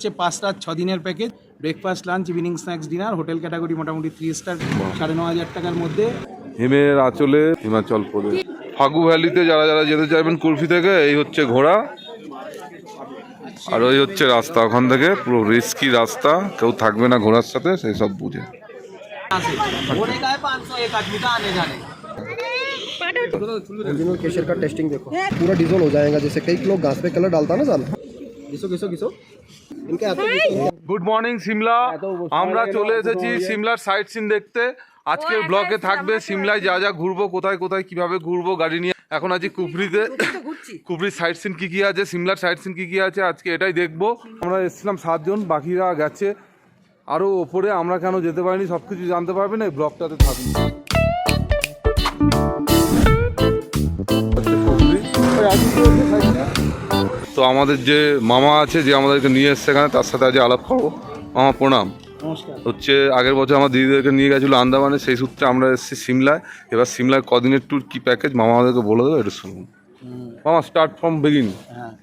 হচ্ছে পাঁচ রাত ছ দিনের package breakfast lunch evening snacks dinner hotel category মোটামুটি থ্রি স্টার সাড়ে ন হাজার টাকার মধ্যে হিমের আঁচলে হিমাচল প্রদেশ ফাগু ভ্যালিতে যারা যারা যেতে চাইবেন কুলফি থেকে এই হচ্ছে ঘোড়া আর ওই হচ্ছে রাস্তা ওখান থেকে পুরো রিস্কি রাস্তা কেউ থাকবে না ঘোড়ার সাথে সেই সব বুঝে ঘোড়ে का है पाँच सौ एक आदमी का आने जाने ओरिजिनल केशर का टेस्टिंग देखो पूरा डिजोल्व हो जाएगा जैसे कई लोग घास पे कलर डालता है ना साल গুড মর্নিং সিমলা আমরা চলে এসেছি সিমলার সাইট সিন দেখতে। আজকের ব্লকে থাকবে সিমলায় যা যা ঘুরবো কোথায় কোথায় কীভাবে ঘুরবো গাড়ি নিয়ে। এখন আছি কুফরিতে কুফরির সাইট সিন কি কি আছে সিমলার সাইট সিন কি কি আছে আজকে এটাই দেখব। আমরা এসেছিলাম সাতজন বাকিরা গেছে। আরও ওপরে আমরা কেন যেতে পারিনি সব কিছু জানতে না এই ব্লগটাতে থাকবে তো আমাদের যে মামা আছে যে আমাদেরকে নিয়ে এসছে এখানে তার সাথে আজ আলাপ করব। মামা প্রণাম। হচ্ছে আগের বছর আমার দিদিদেরকে নিয়ে গেছিল আন্দামানে সেই সূত্রে আমরা এসেছি সিমলায়। এবার সিমলায় কদিনের ট্যুর কি প্যাকেজ মামা আমাদেরকে বলে দেবো এটা শুনুন। মামা স্টার্ট ফ্রম বিগিন হ্যাঁ।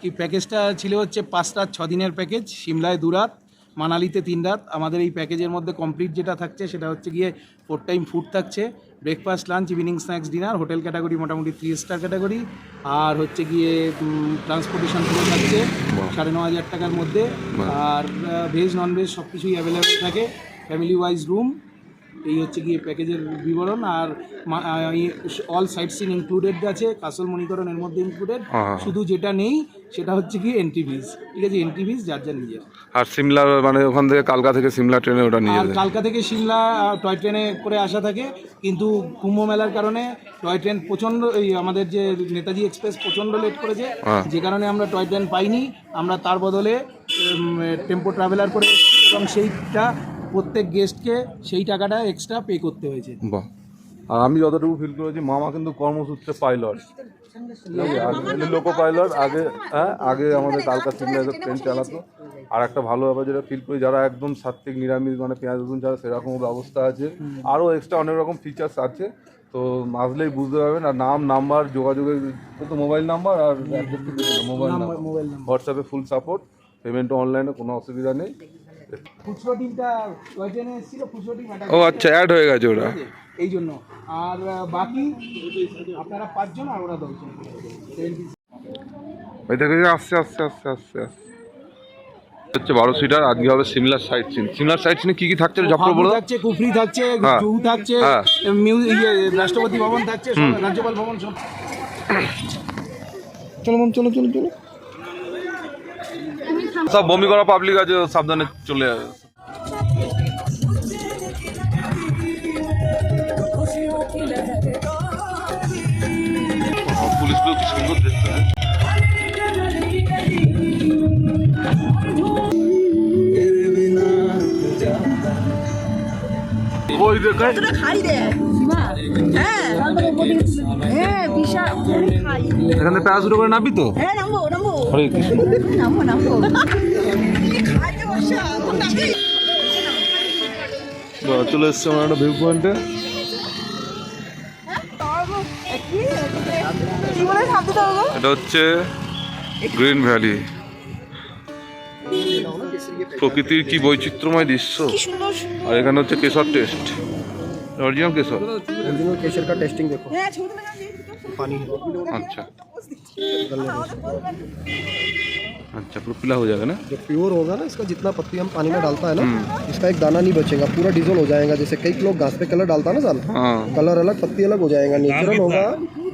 কি প্যাকেজটা ছিল হচ্ছে পাঁচ রাত ছ দিনের প্যাকেজ সিমলায় দু রাত মানালিতে তিন রাত। আমাদের এই প্যাকেজের মধ্যে কমপ্লিট যেটা থাকছে সেটা হচ্ছে গিয়ে ফোর টাইম ফুড থাকছে। Breakfast lunch evening snacks dinner hotel category মোটামুটি থ্রি স্টার ক্যাটাগরি আর হচ্ছে গিয়ে ট্রান্সপোর্টেশন পুরো থাকছে সাড়ে ন হাজার টাকার মধ্যে। আর ভেজ নন ভেজ সব কিছুই অ্যাভেলেবেল থাকে। ফ্যামিলি ওয়াইজ রুম এই হচ্ছে গিয়ে প্যাকেজের বিবরণ। আর অল সাইট সিন ইনক্লুডেড আছে। কাসল মনিকরণ এর মধ্যে ইনক্লুডেড। শুধু যেটা নেই সেটা হচ্ছে কি এন্ট্রি ফিস ঠিক আছে এন্ট্রি ফিস যার যার নিজের। আর সিমলা মানে ওখান থেকে কালকা থেকে সিমলা ট্রেনে ওটা নিয়ে আর যায়। কালকা থেকে সিমলা আহ, টয় ট্রেনে করে আসা থাকে। কিন্তু কুম্ভ মেলার কারণে টয় ট্রেন প্রচণ্ড এই আমাদের যে নেতাজি এক্সপ্রেস প্রচণ্ড লেট করেছে। হ্যাঁ। যে কারণে আমরা টয় ট্রেন পাইনি। আমরা তার বদলে টেম্পো ট্রাভেলার করে এসেছি এবং সেইটা প্রত্যেক গেস্টকে সেই টাকাটা এক্সট্রা পে করতে হয়েছে। বাহ। আর আমি যতটুকু ফিল করেছি মামা কিন্তু কর্মসূত্রে পাইলট লোকো পাইলট আগে হ্যাঁ আগে আমাদের কালকা সিমলা ট্রেন চালাতো। আর একটা ভালো ব্যাপার যেটা ফিল করি যারা একদম সাত্বিক নিরামিষ মানে পেঁয়াজ রসুন ছাড়া সেরকম ব্যবস্থা আছে। আরও এক্সট্রা অনেক রকম ফিচার্স আছে। তো আসলেই বুঝতে পারবেন আর নাম নাম্বার যোগাযোগের তো মোবাইল নাম্বার আর মোবাইল নাম্বার মোবাইল নাম্বার হোয়াটসঅ্যাপে ফুল সাপোর্ট পেমেন্টও অনলাইনে কোনো অসুবিধা নেই। খুচরো ডিমটা খুচরো ডিম ও আচ্ছা অ্যাড হয়ে গেছে ওরা এই জন্য। আর বাকি আপনারা পাঁচজন আর ওরা দশজন। ওই দেখো আস্তে আস্তে আস্তে আস্তে আস্তে হচ্ছে বারো সিটার আজকে হবে সিমলার সাইট সিন সিমলার সাইট সিনে কি কি থাকছে জব বলো? থাকছে কুফরি থাকছে হ্যাঁ। জু থাকছে হ্যাঁ। ইয়ে, রাষ্ট্রপতি ভবন থাকছে রাজ্যপাল ভবন সব। চলো মন চলো চলো চলো। সব বমি করা পাবলিক আছে সাবধানে চলে যাবে পুলিশগুলো কি সুন্দর দেখতে ওই দেখে খাই রে। হ্যাঁ। হ্যাঁ এখানে প্যারাসুট করে নাবি তো? হ্যাঁ নামবো নামবো। হরে কৃষ্ণ। নামবো নামবো। চলে এসছে আমার একটা ভিউ পয়েন্টে এটা হচ্ছে গ্রিন ভ্যালি। প্রকৃতির কি বৈচিত্র্যময় দৃশ্য। আর এখানে হচ্ছে কেশর টেস্ট। और ओरिजिनल केसर ओरिजिनल केसर का टेस्टिंग देखो। पानी है अच्छा। अच्छा पूरा पीला हो जाएगा ना? जो प्योर होगा ना इसका जितना पत्ती हम पानी में डालता है ना हम्म। इसका एक दाना नहीं बचेगा पूरा डिजोल्व हो जाएगा। जैसे कई लोग घास पे कलर डालता है ना साल कलर हाँ। अलग पत्ती अलग हो जाएगा। नेचुरल होगा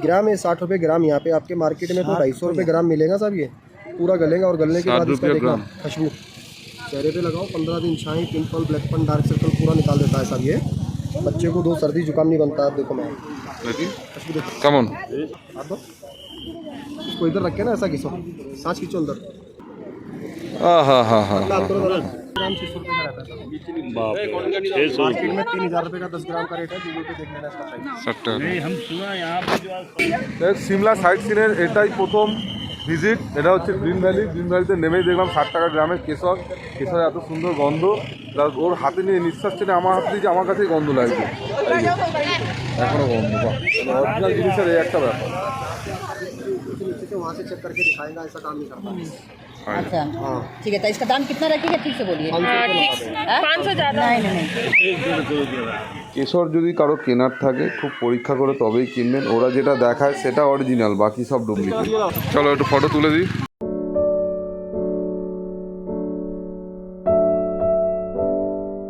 ग्राम है साठ रुपए ग्राम यहाँ पे आपके मार्केट में तो ढाई सौ रुपये ग्राम मिलेगा साहब ये। पूरा गलेगा और गलने के बाद इसका खुशबू। चेहरे पे लगाओ पंद्रह दिन छाई पिंपल ब्लैकपन डार्क सर्कल पूरा निकाल देता है साहब ये। बच्चे को दो सर्दी जुकाम नहीं बनता आप देखो मैं देखिए खुशबू देखो কেমন आप दो इसको इधर रखे ना ऐसा खींचो सांस खींचो अंदर হা হা হা ग्राम छः सौ रुपये का रहता है मार्केट में तीन हजार रुपये का दस ग्राम का रेट है गूगल पे देख लेना इसका प्राइस ষাটটা দেখ সিমলা সাইট সিনের এটাই প্রথম ভিজিট, এটা হচ্ছে গ্রিন ভ্যালি। গ্রিন ভ্যালিতে নেমেই দেখলাম ষাট টাকা গ্রামের কেশর। কেশর এত সুন্দর গন্ধ। ওর হাতে নিয়ে নিঃশ্বাস ছেড়ে আমার হাতে দিয়ে আমার কাছেই গন্ধ লাগবে এখনও এখনও গন্ধ অরিজিনাল জিনিসের এই একটা ব্যাপার। नीचे से वहाँ से चेक करके दिखाएगा ऐसा काम नहीं करता अच्छा ठीक है तो इसका दाम कितना रखिएगा ठीक से बोलिए पाँच सौ ज़्यादा नहीं नहीं नहीं কেশর যদি কারো কেনার থাকে খুব পরীক্ষা করে তবেই কিনবেন ওরা যেটা দেখায় সেটা অরিজিনাল বাকি সব ডুপ্লিকেট চলো একটু ফটো তুলে দিই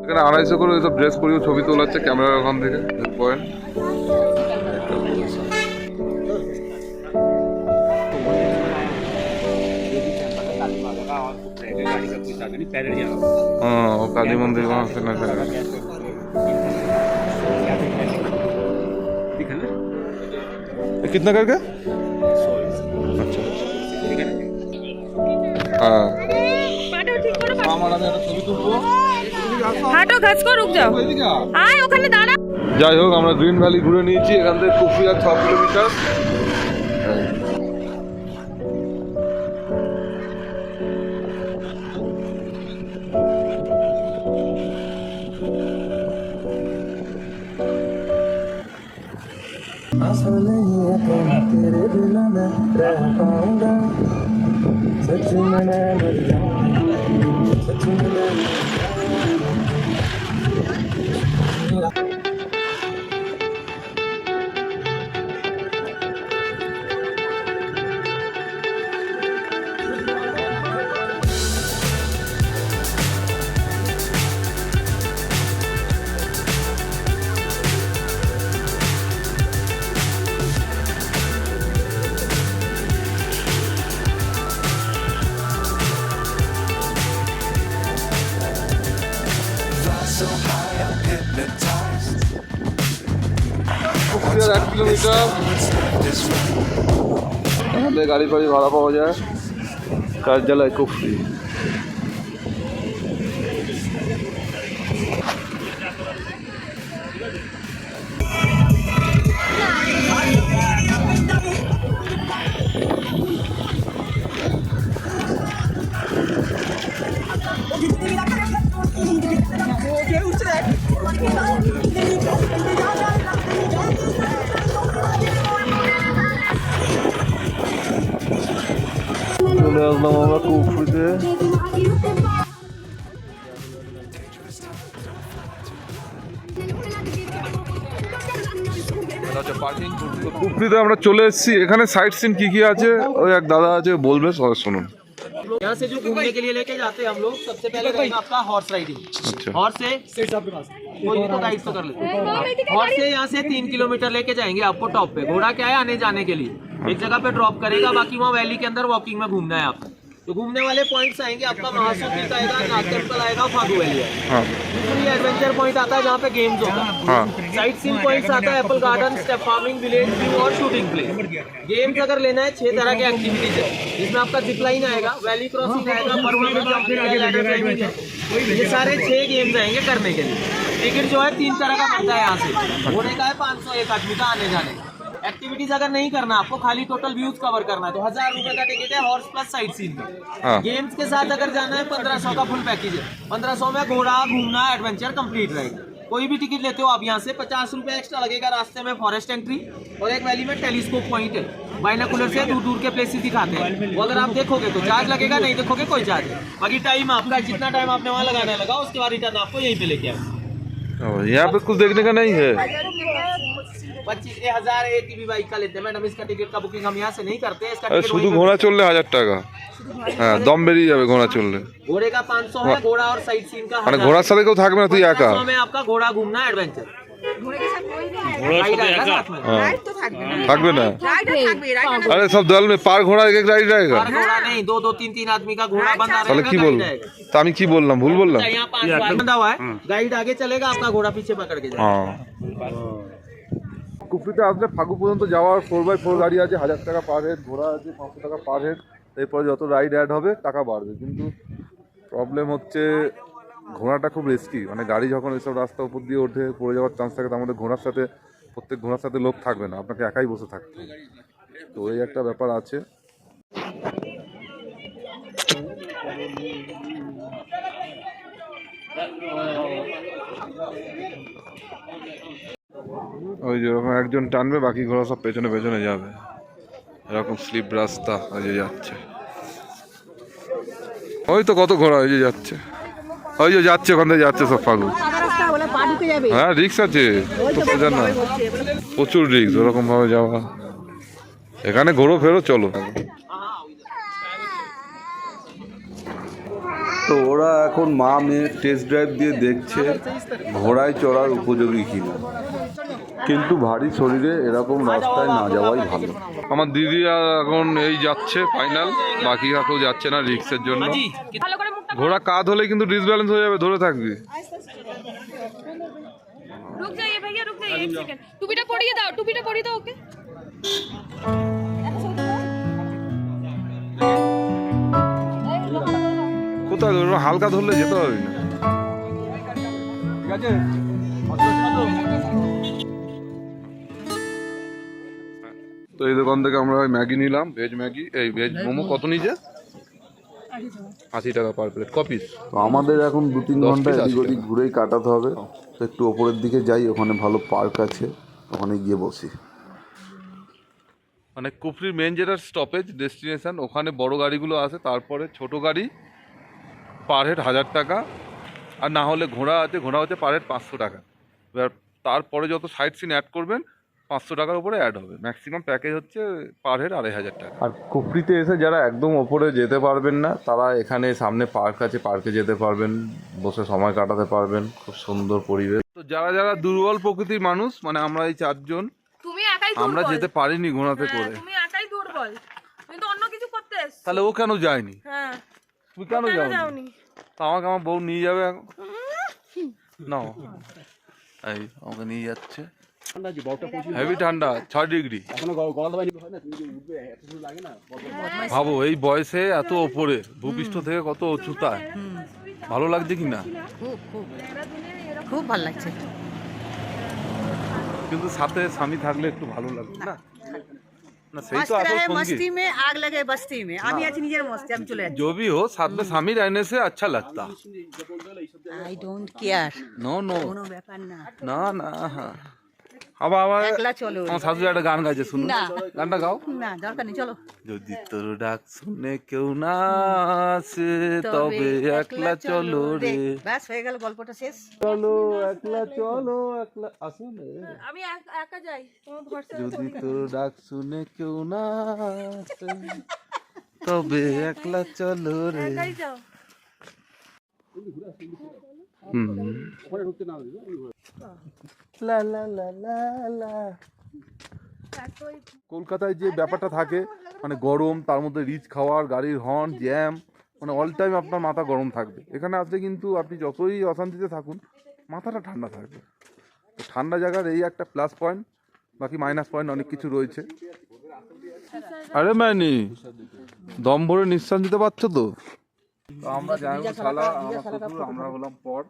এখানে আড়াইশো করে সব ড্রেস পরিয়ে ছবি তোলা হচ্ছে ক্যামেরার ওখান থেকে পয়েন্ট हाँ वो काली मंदिर वहाँ से नजर आ रहा है। ये कितना करके अच्छा हाँ হাঁটো ঠিক করে হাঁটো ঘাস করে রুক যাও আয় ওখানে দাঁড়া যাই হোক আমরা গ্রিন ভ্যালি ঘুরে নিয়েছি এখান থেকে কুফরিয়া ছ কিলোমিটার কুফরিয়ার এক কিলোমিটার। থেকে গাড়ি ফাড়ি ভাড়া পাওয়া যায়। কার্যালয় খুব চলে আসলাম আমরা কুফরিতে কুফরিতে আমরা চলে এসেছি এখানে সাইট সিন কি কি আছে ওই এক দাদা আছে বলবে সবাই শুনুন यहाँ से जो घूमने के लिए लेके जाते हैं हम लोग सबसे पहले रहेगा आपका हॉर्स राइडिंग अच्छा हॉर्स से कोई भी तो गाइड तो कर ले हॉर्स से यहाँ से तीन किलोमीटर लेके जाएंगे आपको टॉप पे घोड़ा क्या है आने जाने के लिए एक जगह पे ड्रॉप करेगा बाकी वहाँ वैली के अंदर वॉकिंग में घूमना है आपको तो घूमने वाले पॉइंट्स आएँगे आपका महासू आएगा नाग टेंपल आएगा फागू वैली आएगा। हाँ। दूसरी एडवेंचर पॉइंट आता है जहाँ पे गेम्स होगा हाँ। साइट सीन पॉइंट्स आता है apple garden step farming village view और शूटिंग प्ले गेम्स अगर लेना है छह तरह के एक्टिविटीज़ है। जिसमें आपका जिप लाइन आएगा वैली क्रॉसिंग आएगा है क्लाइंबिंग है ये सारे छह गेम्स आएँगे करने के लिए। टिकट जो है तीन तरह का बनता है यहाँ से। होने का है पाँच सौ एक आदमी का आने जाने का। एक्टिविटीज़ अगर नहीं करना आपको खाली टोटल व्यूज़ कवर करना है तो हज़ार रुपए का टिकट है हॉर्स प्लस साइड सीन हाँ। में गेम्स के साथ अगर जाना है पंद्रह सौ का फुल पैकेज है। पंद्रह सौ में घोड़ा घूमना एडवेंचर कंप्लीट रहेगा कोई भी टिकट लेते हो आप यहाँ से पचास रुपए एक्स्ट्रा लगेगा रास्ते में फॉरेस्ट एंट्री और एक वैली में टेलीस्कोप पॉइंट है। बाइनाकुलर से दूर दूर के प्लेसेस दिखाते हैं। वो अगर आप देखोगे तो चार्ज लगेगा नहीं देखोगे कोई चार्ज बाकी टाइम आपका जितना टाइम आपने वहाँ लगाना लगा उसके बाद रिटर्न आपको यहीं पे लेके आए यहाँ पे कुछ देखने का नहीं है। पच्चीस हजार एक की बाइक का लेते हैं मैडम इसका टिकट का बुकिंग हम यहाँ से नहीं करते हैं इसका আরে टिकट শুধু वहीं पे- ঘোড়া চললে হাজার টাকা হ্যাঁ দম বেরিয়ে যাবে ঘোড়া চললে घोड़े का पाँच सौ है घोड़ा और साइड सीन का মানে हजार। ঘোড়ার সাথে কেউ থাকবে না তুই একা 1500 में आपका घोड़ा घूमना एडवेंचर ঘোড়ে के साथ कोई नहीं राइड आएगा साथ में হ্যাঁ राइड तो থাকবে না থাকবে না राइडर থাকবে রাইডার अरे सब दल में पार घोड़ा एक एक राइड रहेगा और घोड़ा नहीं दो दो तीन तीन आदमी का घोड़ा बंधा তাহলে কি रहेगा বল गाइड आएगा তা আমি কি বললাম ভুল বললাম अच्छा, यहाँ पांच बार बंधा हुआ है गाइड आगे चलेगा आपका घोड़ा पीछे पकड़ के जाएगा হ্যাঁ কুফরিতে আসলে ফাগু পর্যন্ত যাওয়ার ফোর বাই ফোর গাড়ি আছে, হাজার টাকা পার হেড ঘোড়া আছে, পাঁচশো টাকা পার হেড এরপরে যত রাইড অ্যাড হবে, টাকা বাড়বে। কিন্তু প্রবলেম হচ্ছে, ঘোড়াটা খুব রিস্কি মানে গাড়ি যখন এইসব রাস্তা উপর দিয়ে ওঠে, পড়ে যাওয়ার চান্স থাকে, তার মধ্যে ঘোড়ার সাথে, প্রত্যেক ঘোড়ার সাথে লোক থাকবে না। আপনাকে একাই বসে থাকতে হবে। তো এই একটা ব্যাপার আছে। ওই যে ওরকম একজন টানবে বাকি ঘোড়া সব পেছনে পেছনে যাবে। এরকম স্লিপ রাস্তা ওই যে যাচ্ছে। ওই তো কত ঘোড়া ওই যে যাচ্ছে। ওই যে যাচ্ছে ওখান থেকে যাচ্ছে সব পাগল হ্যাঁ রিক্স আছে না। প্রচুর রিক্স ওরকম ভাবে যাওয়া। এখানে ঘোরো ফেরো চলো। তো ওরা এখন মা মেয়ে টেস্ট ড্রাইভ দিয়ে দেখছে ঘোড়ায় চড়ার উপযোগী কিনা। কিন্তু ভারী শরীরে এরকম রাস্তায় না যাওয়াই ভালো। আমার দিদি এখন এই যাচ্ছে ফাইনাল বাকি কাকেও যাচ্ছে না রিক্সের জন্য। ঘোড়া কাত হলে কিন্তু ডিসব্যালেন্স হয়ে যাবে ধরে থাকবি। কোথায় হালকা ধরলে যেতে হবে ঠিক আছে? তো এই দোকান থেকে আমরা ম্যাগি নিলাম ভেজ ম্যাগি। এই ভেজ মোমো কত নিচে আশি টাকা পার প্লেট কপিস তো আমাদের এখন দু তিন ঘণ্টা এদিক ওদিক ঘুরেই কাটাতে হবে। তো একটু ওপরের দিকে যাই ওখানে ভালো পার্ক আছে ওখানে গিয়ে বসি। মানে কুফরির মেন যেটা স্টপেজ ডেস্টিনেশন ওখানে বড় গাড়িগুলো আসে তারপরে ছোট গাড়ি পার হেড হাজার টাকা আর না হলে ঘোড়া আছে ঘোড়া হচ্ছে পার হেড পাঁচশো টাকা। এবার তারপরে যত সাইড সিন অ্যাড করবেন পাঁচশো টাকার উপরে অ্যাড হবে। ম্যাক্সিমাম প্যাকেজ হচ্ছে পার হেড আড়াই হাজার টাকা। আর কুফরিতে এসে যারা একদম ওপরে যেতে পারবেন না তারা এখানে সামনে পার্ক আছে পার্কে যেতে পারবেন বসে সময় কাটাতে পারবেন খুব সুন্দর পরিবেশ। তো যারা যারা দুর্বল প্রকৃতির মানুষ মানে আমরা এই চারজন তুমি একাই আমরা যেতে পারিনি ঘোড়াতে হ্যাঁ, করে। তুমি একাই দুর্বল। তুমি তো অন্য কিছু করতে তাহলে ও কেন যায়নি? হ্যাঁ। তুই কেন কেন যাও যাওনি? তা আমাকে আমার বউ নিয়ে যাবে এখন। না এই আমাকে নিয়ে যাচ্ছে। হেভি ঠান্ডা ছয় ডিগ্রি ভাবো এই বয়সে এত ওপরে ভূপৃষ্ঠ থেকে কত উঁচুতায় ভালো লাগছে কি না খুব খুব খুব ভালো লাগছে কিন্তু সাথে স্বামী থাকলে একটু ভালো লাগবে না না সেই তো मस्त আসল रहे সঙ্গী मस्ती में आग लगे बस्ती में আমি আছি নিজের মস্তি আমি চলে যাচ্ছি जो भी हो साथ में स्वामी रहने से अच्छा लगता I don't care no no কোনো ব্যাপার না না না আবার আবার একলা চলো আমার শাশুড়ি একটা গান গাইছে শুনুন গানটা গাও। না দরকার নেই চলো। যদি তোর ডাক শুনে কেউ না আসে তবে একলা চলো রে। ব্যাস হয়ে গেল গল্পটা শেষ। চলো একলা চলো একলা আসুন আমি একা যাই তোমার ভরসা যদি তোর ডাক শুনে কেউ না আসে তবে একলা চলো রে। হুম। লা লা লা লা লা। কলকাতায় যে ব্যাপারটা থাকে মানে গরম তার মধ্যে রিচ খাওয়ার গাড়ির হর্ন জ্যাম মানে অল টাইম আপনার মাথা গরম থাকবে। এখানে আসলে কিন্তু আপনি যতই অশান্তিতে থাকুন মাথাটা ঠান্ডা থাকবে। তো ঠান্ডা জায়গার এই একটা প্লাস পয়েন্ট বাকি মাইনাস পয়েন্ট অনেক কিছু রয়েছে। আরে ম্যানি দম ভরে নিঃশ্বাস দিতে পারছ তো? তো আমরা জানাব শালা আমার শ্বশুর আমরা হলাম পর।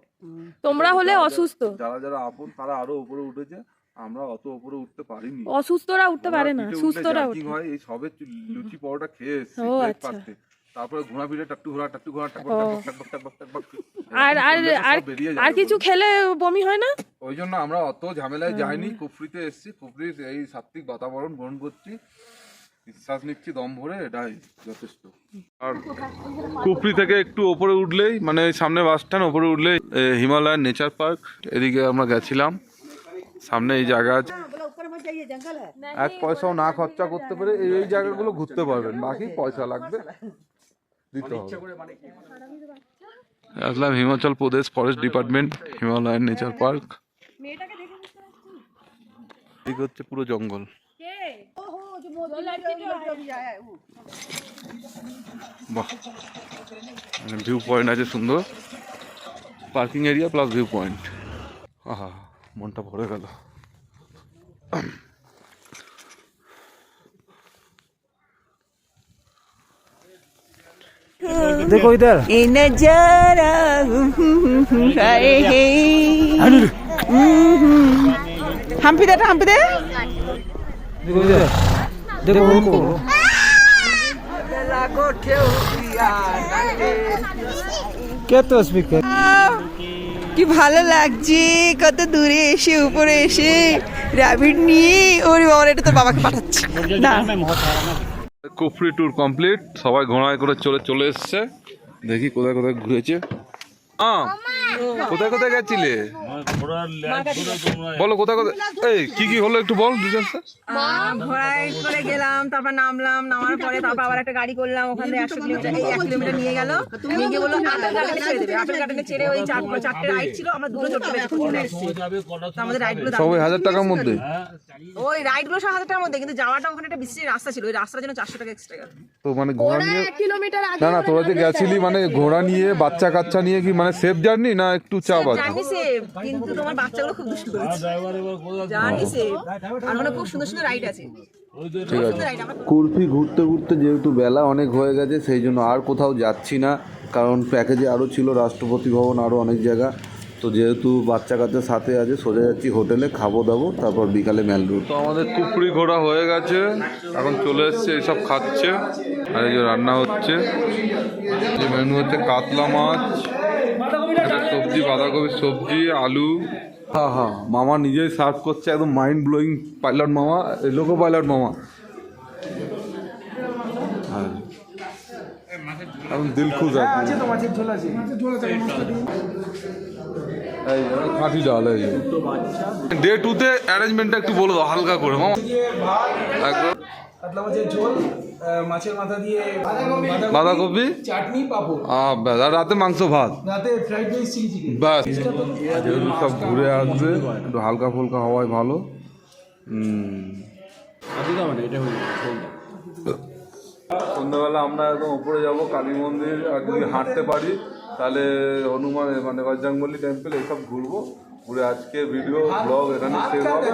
তোমরা হলে অসুস্থ। যারা যারা আপন তারা আরও উপরে উঠেছে। আমরা অত উপরে উঠতে পারিনি। অসুস্থরা উঠতে পারে না সুস্থরা হয় এই সবে লুচি পরোটা খেয়ে এসেছি আচ্ছা। ব্রেকফাস্টে তারপরে ঘোড়া ফিরে টাট্টু ঘোড়া টাট্টু ঘোড়া টাক টাক টাক টাক টাক টাক আর আর আর আর কিছু খেলে বমি হয় না? ওই জন্য আমরা অত ঝামেলায় যাইনি কুফরিতে এসেছি। কুফরির এই সাত্বিক বাতাবরণ গ্রহণ করছি। নিঃশ্বাস নিচ্ছি দম ভরে এটাই যথেষ্ট। আর কুফরি থেকে একটু ওপরে উঠলেই মানে সামনে বাস স্ট্যান্ড ওপরে উঠলেই হিমালয়ান নেচার পার্ক এদিকে আমরা গেছিলাম। সামনে এই জায়গা আছে। এক পয়সাও না খরচা করতে পারে এই এই জায়গাগুলো ঘুরতে পারবেন বাকি পয়সা লাগবে। দিতে হবে। আসলাম Himachal Pradesh forest department Himalayan nature park. এদিকে হচ্ছে পুরো জঙ্গল। বাহ ভিউ পয়েন্ট আছে সুন্দর parking area plus view point আহা মনটা ভরে গেল ए नजारा हाय हे হাম্পি দে কি ভালো লাগছে কত দূরে এসে উপরে এসে র্যাবিট নিয়ে ওরে বাবা এটা তো বাবাকে পাঠাচ্ছে। না। কুফরি ট্যুর কমপ্লিট সবাই ঘোড়ায় করে চলে চলে এসছে। দেখি কোথায় কোথায় ঘুরেছে। কোথায় কোথায় গেছিলে? বলো কোথায় কোথায়? এই কি কি হলো একটু বল দুজন ঘোড়ায় করে গেলাম তারপর নামলাম নামার পরে তারপর আবার একটা গাড়ি করলাম ওখান থেকে একশো কিলোমিটার এই এক কিলোমিটার নিয়ে গেল। নিয়ে গিয়ে বলল আপেল গার্ডেনে ছেড়ে দেবে। আপেল গার্ডেনে ছেড়ে ওই চার চারটে রাইড ছিল আমরা দুটো চড়তে পেরেছি আমাদের রাইডগুলো সবাই হাজার টাকার মধ্যে। ওই রাইডগুলো সব হাজার টাকার মধ্যে কিন্তু যাওয়াটা ওখানে একটা বিশ্রী রাস্তা ছিল ওই রাস্তার জন্য চারশো টাকা এক্সট্রা গেল তো মানে ঘোড়া নিয়ে কিলোমিটার আগে না না তোরা যে গেছিলি মানে ঘোড়া নিয়ে বাচ্চা কাচ্চা নিয়ে কি মানে সেফ জার্নি না একটু চাপ আছে? জার্নি সেভ কিন্তু তোমার বাচ্চাগুলো খুব দুষ্টু করেছে। সেভ আর ওখানে খুব সুন্দর সুন্দর রাইড আছে। ঠিক আছে। কুলফি ঘুরতে ঘুরতে যেহেতু বেলা অনেক হয়ে গেছে সেই জন্য আর কোথাও যাচ্ছি না। কারণ প্যাকেজে আরও ছিল রাষ্ট্রপতি ভবন আরও অনেক জায়গা। তো যেহেতু বাচ্চা কাচ্চার সাথে আছে সোজা যাচ্ছি হোটেলে খাব দাবো তারপর বিকালে মেল রুট তো আমাদের কুপড়ি ঘোড়া হয়ে গেছে। এখন চলে এসছে এসব খাচ্ছে। আর এই যে রান্না হচ্ছে। যে মেনু হচ্ছে কাতলা মাছ। সবজি বাঁধাকপির সবজি আলু। হ্যাঁ হ্যাঁ মামা নিজেই সার্ভ করছে একদম মাইন্ড ব্লোয়িং পাইলট মামা লোকো পাইলট মামা। হ্যাঁ। একদম দিল খুশ আছে খাঁটি ডাল এই। ডে টুতে অ্যারেঞ্জমেন্টটা একটু বলে দাও হালকা করে মামা। একদম। কাতলা মাছের ঝোল মাছের মাথা দিয়ে বাঁধাকপি। চাটনি পাপড়। আর রাতে মাংস ভাত? রাতে ফ্রাইড রাইস চিলি চিকেন ব্যাস। যেহেতু সব ঘুরে আসবে একটু হালকা ফুলকা হওয়াই ভালো। হুম সন্ধ্যাবেলা আমরা একদম উপরে যাব কালী মন্দির আর যদি হাঁটতে পারি তাহলে হনুমান মানে বজরংবলী টেম্পল এসব ঘুরবো। ঘুরে আজকে ভিডিও ব্লগ এখানে শেষ হবে।